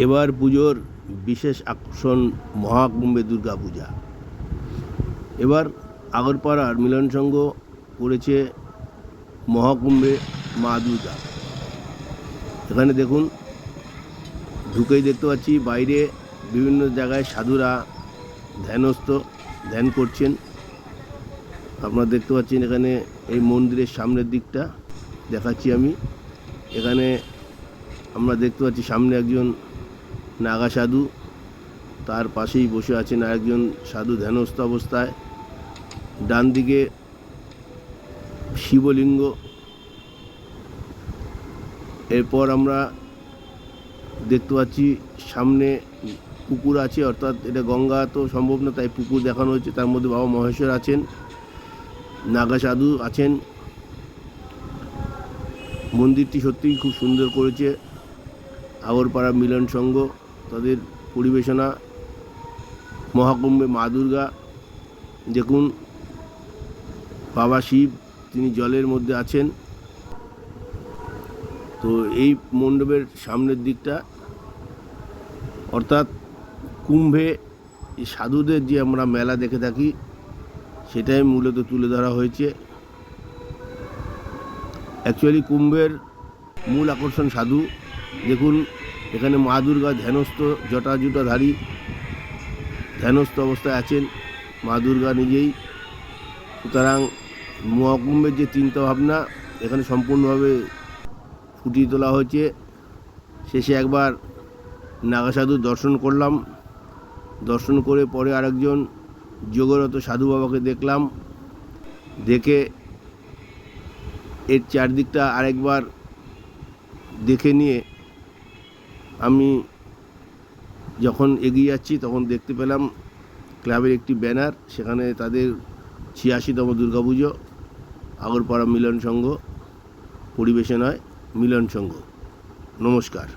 এবার পুজোর বিশেষ আকর্ষণ মহাকুম্ভে দুর্গা পূজা। এবার আগরপাড়ার মিলন সংঘ করেছে মহাকুম্ভে মা দুর্গা। এখানে দেখুন, ঢুকেই দেখতে পাচ্ছি, বাইরে বিভিন্ন জায়গায় সাধুরা ধ্যানস্থ, ধ্যান করছেন। আপনারা দেখতে পাচ্ছেন এখানে এই মন্দিরের সামনের দিকটা দেখাচ্ছি আমি। এখানে আমরা দেখতে পাচ্ছি সামনে একজন নাগা সাধু, তার পাশেই বসে আছেন আরেকজন সাধু ধ্যানস্থ অবস্থায়। ডান দিকে শিবলিঙ্গ। এরপর আমরা দেখতে পাচ্ছি সামনে পুকুর আছে, অর্থাৎ এটা গঙ্গা তো সম্ভব না, তাই পুকুর দেখানো হয়েছে। তার মধ্যে বাবা মহেশ্বর আছেন, নাগা সাধু আছেন। মন্দিরটি সত্যিই খুব সুন্দর করেছে। আগরপাড়া মিলন সংঘ। তাদের পরিবেশনা, মহাকুম্ভে মা দুর্গা, দেখুন, বাবা শিব, তিনি জলের মধ্যে আছেন। তো এই মণ্ডপের সামনের দিকটা, অর্থাৎ কুম্ভে সাধুদের যে আমরা মেলা দেখে থাকি, সেটাই মূলত তুলে ধরা হয়েছে। অ্যাকচুয়ালি কুম্ভের মূল আকর্ষণ সাধু। দেখুন এখানে মা দুর্গা ধ্যানস্থ, জটাজুটাধারী ধ্যানস্থ অবস্থায় আছেন। মা দুর্গা নিজেই। সুতরাং মহাকুম্ভের যে চিন্তা ভাবনা, এখানে সম্পূর্ণভাবে ফুটিয়ে তোলা হয়েছে। শেষে একবার নাগা সাধু দর্শন করলাম। দর্শন করে পরে আরেকজন যোগরত সাধু বাবাকে দেখলাম। দেখে এর চারদিকটা আরেকবার দেখে নিয়ে আমি যখন এগিয়ে যাচ্ছি, তখন দেখতে পেলাম ক্লাবের একটি ব্যানার, সেখানে তাদের ছিয়াশিতম দুর্গাপুজো, আগরপাড়া মিলন সংঘ পরিবেশন হয় মিলন সংঘ। নমস্কার।